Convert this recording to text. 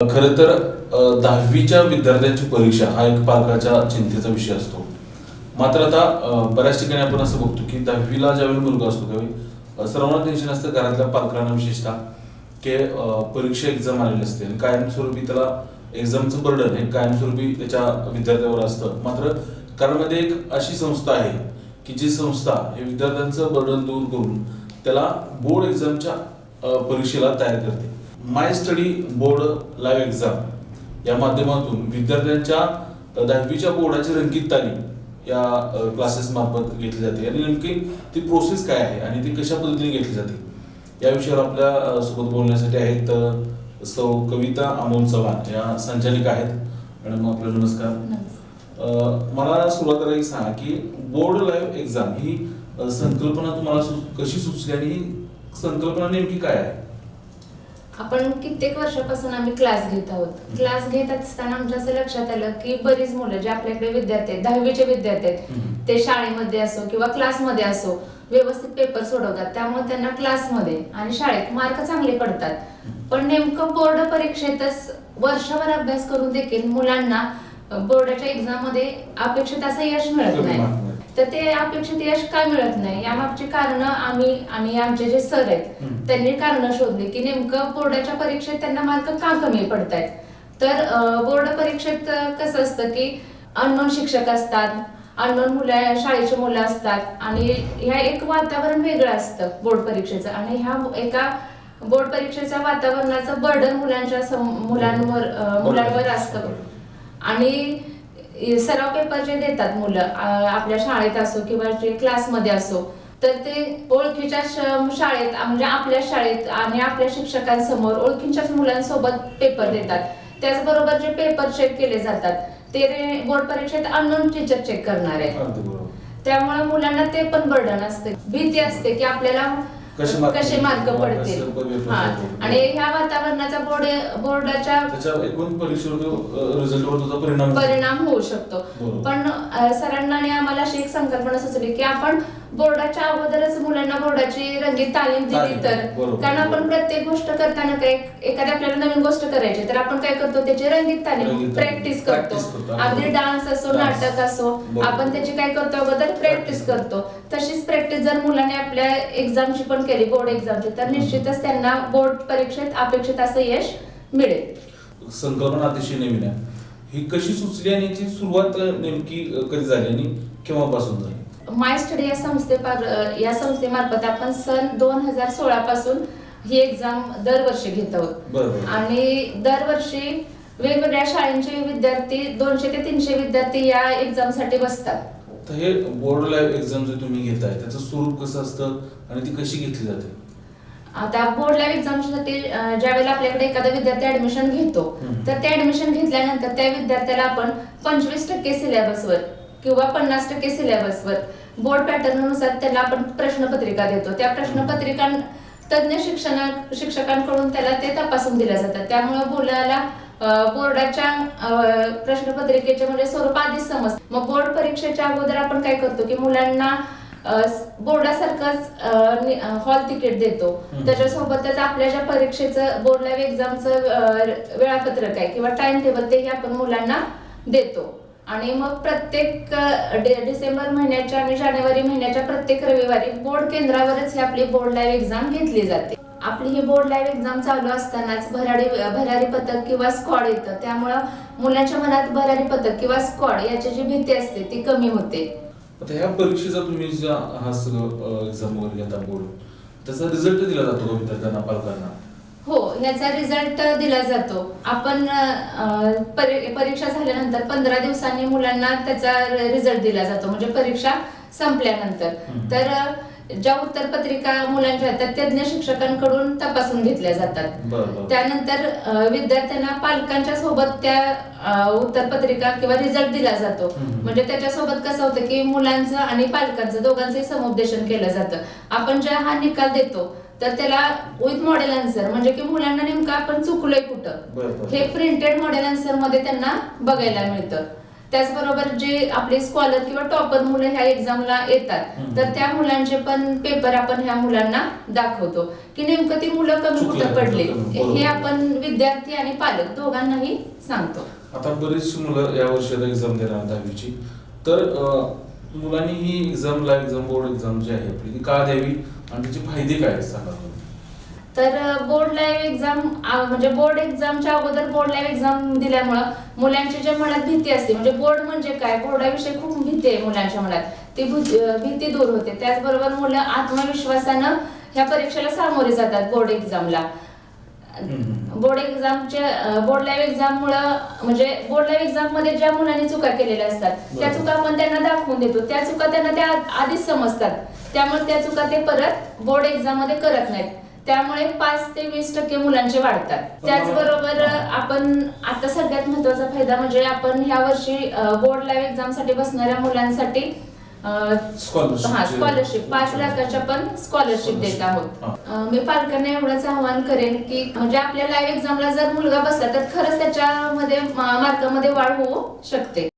खरं तर दहावीच्या विद्यार्थ्यांची परीक्षा हा एक पालकाच्या चिंतेचा विषय असतो. मात्र आता बऱ्याच ठिकाणी आपण असं बघतो की दहावीला ज्यावेळी मुलगा असतो त्यावेळी सर्वांना टेन्शन असतं घरातल्या पालकांना विशेषतः की परीक्षा एक्झाम आलेली असते आणि कायमस्वरूपी त्याला एक्झामचं बर्डन हे कायमस्वरूपी त्याच्या विद्यार्थ्यावर असतं. मात्र कारणमध्ये एक अशी संस्था आहे की जी संस्था हे विद्यार्थ्यांचं बर्डन दूर करून त्याला बोर्ड एक्झामच्या परीक्षेला तयार करते. My study board live exam या माध्यमातून विद्यार्थ्यांच्या दहावीच्या बोर्डाची रंगीत तालीम या क्लासेस मार्फत घेतली जाते. आणि नेमकी ती प्रोसेस काय आहे आणि ती कशा पद्धतीने घेतली जाते? या विषयावर आपल्यासोबत बोलण्यासाठी आहेत सौ कविता अमोल चव्हाण. या संचालिका आहेत. मॅडम आपला नमस्कार. मला सुरुवातीला एक सांगा की बोर्ड लाईव्ह एक्झाम ही संकल्पना तुम्हाला कशी सुचली आणि ही संकल्पना नेमकी काय आहे? आपण कित्येक वर्षापासून आम्ही क्लास घेत आहोत क्लास घेत असताना आमच्या असं लक्षात आलं की बरीच मुलं जे आपल्याकडे विद्यार्थी आहेत दहावीचे विद्यार्थी आहेत. ते शाळेमध्ये असो किंवा क्लासमध्ये असो व्यवस्थित पेपर सोडवतात त्यामुळे त्यांना क्लासमध्ये आणि शाळेत मार्क चांगले पडतात पण नेमकं बोर्ड परीक्षेतच वर्षभर अभ्यास करून देखील मुलांना बोर्डाच्या एक्झाममध्ये अपेक्षित असं यश मिळत नाही. तर ते अपेक्षित यश का मिळत नाही. यामागची कारण आम्ही आणि आमचे जे सर आहेत. त्यांनी कारण शोधली की नेमकं बोर्डाच्या परीक्षेत त्यांना मार्क का कमी पडतायत? तर बोर्ड परीक्षेत कसं असतं की अननोन शिक्षक असतात अननोन मुलं शाळेची मुलं असतात आणि ह्या एक वातावरण वेगळं असतं बोर्ड परीक्षेचं आणि ह्या एका बोर्ड परीक्षेच्या वातावरणाचं बर्डन मुलांच्या मुलांवर मुलांवर असतं. आणि सराव पेपर जे देतात मुलं आपल्या शाळेत असो किंवा जे क्लासमध्ये असो तर ते ओळखीच्या शाळेत म्हणजे आपल्या शाळेत आणि आपल्या शिक्षकांसमोर ओळखीच्याच मुलांसोबत पेपर देतात. त्याचबरोबर जे पेपर चेक केले जातात ते बोर्ड परीक्षेत अननोन टीचर चेक करणार आहे त्यामुळे मुलांना ते पण बर्डन असते. भीती असते की आपल्याला कसे mark कसे मार्क पडतील, हा. आणि ह्या वातावरणाचा बोर्ड बोर्डाच्या त्याच्या एकूण परीक्षेवर रिझल्टवर त्याचा परिणाम परिणाम होऊ शकतो. पण सरांना आणि आम्हाला अशी एक संकल्पना सुचली की आपण बोर्डाच्या अगोदरच मुलांना बोर्डाची रंगीत तालीम दिली तर बरोबर. कारण आपण प्रत्येक गोष्ट करताना काय एखादी आपल्याला नवीन गोष्ट करायची तर आपण काय करतो त्याची रंगीत रंगीत तालीम. प्रॅक्टिस Practice करतो करतो. अगदी डान्स असो Dance. नाटक असो बरोबर. आपण त्याची काय करतो अगोदर प्रॅक्टिस करतो तशीच प्रॅक्टिस जर मुलांनी आपल्या एक्झामची पण केली बोर्ड एक्झामची तर निश्चितच त्यांना बोर्ड परीक्षेत अपेक्षित असं यश मिळेल संकल्पना अतिशय नवीन आहे ही कशी सुचली आणि याची सुरुवात नेमकी कधी झाली आणि केव्हापासून झाली माय स्टडी या संस्थेपार या संस्थेमार्फत आपण सन दोन हजार सोळा पासून ही एक्झाम दरवर्षी घेत आहोत. आणि दरवर्षी वेगवेगळ्या शाळांचे विद्यार्थी दोनशे ते तीनशे विद्यार्थी या एक्झामसाठी बसतात. तर हे बोर्ड लाईव्ह एक्झाम जे तुम्ही घेताय त्याचं स्वरूप कसं असतं आणि ती कशी घेतली जाते? आता बोर्ड लाईव्ह एक्झामसाठी ज्या वेळेला आपल्याकडे एखादा विद्यार्थी ऍडमिशन घेतो. तर ते ऍडमिशन घेतल्यानंतर त्या विद्यार्थ्याला आपण पंचवीस टक्के सिलेबसवर किंवा पन्नास टक्के सिलेबसवर बोर्ड पॅटर्ननुसार त्याला आपण प्रश्नपत्रिका देतो. त्या प्रश्नपत्रिका तज्ज्ञ शिक्षणा शिक्षकांकडून त्याला ते तपासून दिल्या जातात. त्यामुळे मुलाला अं, बोर्डाच्या प्रश्नपत्रिकेचे म्हणजे स्वरूप आधीच समज मग बोर्ड परीक्षेच्या अगोदर आपण काय करतो की मुलांना बोर्डासारखंच हॉल तिकीट देतो. त्याच्यासोबतच आपल्या ज्या परीक्षेचं बोर्ड लाईव्ह एक्झामचं वेळापत्रक आहे किंवा टाइम टेबल तेही आपण मुलांना देतो. आणि मग प्रत्येक डिसेंबर महिन्याच्या आणि जानेवारी महिन्याच्या प्रत्येक रविवारी बोर्ड केंद्रावरच ही आपली बोर्ड लाईव्ह एक्झाम घेतली जाते. आपली ही बोर्ड लाईव्ह एक्झाम चालू असतानाच भरारी भरारी पथक किंवा स्क्वॉड येतं. त्यामुळं मुलांच्या मनात भरारी पथक किंवा स्क्वॉड याची जी भीती असते ती कमी होते. आता ह्या परीक्षेचा तुम्ही ज्या हा सगळं एक्झाम वगैरे घेता बोर्ड त्याचा रिझल्ट दिला जातो विद्यार्थ्यांना पालकांना? हो याचा रिझल्ट दिला जातो. आपण परीक्षा झाल्यानंतर पंधरा दिवसांनी मुलांना त्याचा रिझल्ट दिला जातो. म्हणजे परीक्षा संपल्यानंतर. तर ज्या उत्तरपत्रिका मुलांच्या त्या तज्ज्ञ शिक्षकांकडून तपासून घेतल्या जातात. त्यानंतर विद्यार्थ्यांना पालकांच्या सोबत त्या उत्तरपत्रिका किंवा रिझल्ट दिला जातो. म्हणजे त्याच्यासोबत कसं होतं की मुलांचं आणि पालकांचं दोघांचंही समुपदेशन केलं जातं. आपण जेव्हा हा निकाल देतो तर त्याला विथ मॉडेल आन्सर म्हणजे की मुलांना नेमकं आपण चुकलोय कुठं? हे प्रिंटेड मॉडेल आन्सरमध्ये त्यांना बघायला मिळतं. त्याचबरोबर जे आपले स्कॉलर किंवा टॉपर मुलं ह्या एक्झामला येतात. तर त्या मुलांचे पण पेपर आपण ह्या मुलांना दाखवतो. की नेमकं ती मुलं कमी कुठं पडले. हे आपण विद्यार्थी आणि पालक दोघांनाही सांगतो. आता बरीचशी मुलं या वर्षी आता एक्झाम देणार दहावीची. तर मुलांनी ही exam live exam board exam जी आहे आपली ती का द्यावी आणि त्याचे फायदे काय आहेत सांगा तुम्ही. तर बोर्ड लाईव्ह एक्झाम म्हणजे बोर्ड एक्झामच्या अगोदर बोर्ड लाईव्ह एक्झाम दिल्यामुळं मुलांच्या ज्या मनात भीती असते म्हणजे बोर्ड म्हणजे काय बोर्डाविषयी खूप भीती आहे मुलांच्या मनात ती भीती दूर होते त्याचबरोबर मुलं आत्मविश्वासानं ह्या परीक्षेला सामोरे जातात बोर्ड एक्झामला. बोर्ड एक्झामच्या बोर्ड लाईव्ह एक्झाम मुळे म्हणजे बोर्ड लाईव्ह एक्झाममध्ये ज्या मुलांनी चुका केलेल्या असतात त्या. चुका आपण त्यांना दाखवून देतो. त्या चुका त्यांना त्या आधीच समजतात. त्यामुळे त्या चुका ते परत बोर्ड एक्झाममध्ये करत नाहीत. त्यामुळे पाच ते वीस टक्के मुलांचे वाढतात. त्याचबरोबर आपण आता सगळ्यात महत्त्वाचा फायदा म्हणजे आपण ह्या वर्षी बोर्ड लाईव्ह एक्झामसाठी बसणाऱ्या मुलांसाठी हा स्कॉलरशिप पाच लाखाच्या पण स्कॉलरशिप देत आहोत. मी पालकांना एवढंच आवाहन करेन की म्हणजे आपल्या लाईव्ह एक्झामला जर मुलगा बसला तर खरंच त्याच्यामध्ये मार्कामध्ये वाढ होऊ शकते.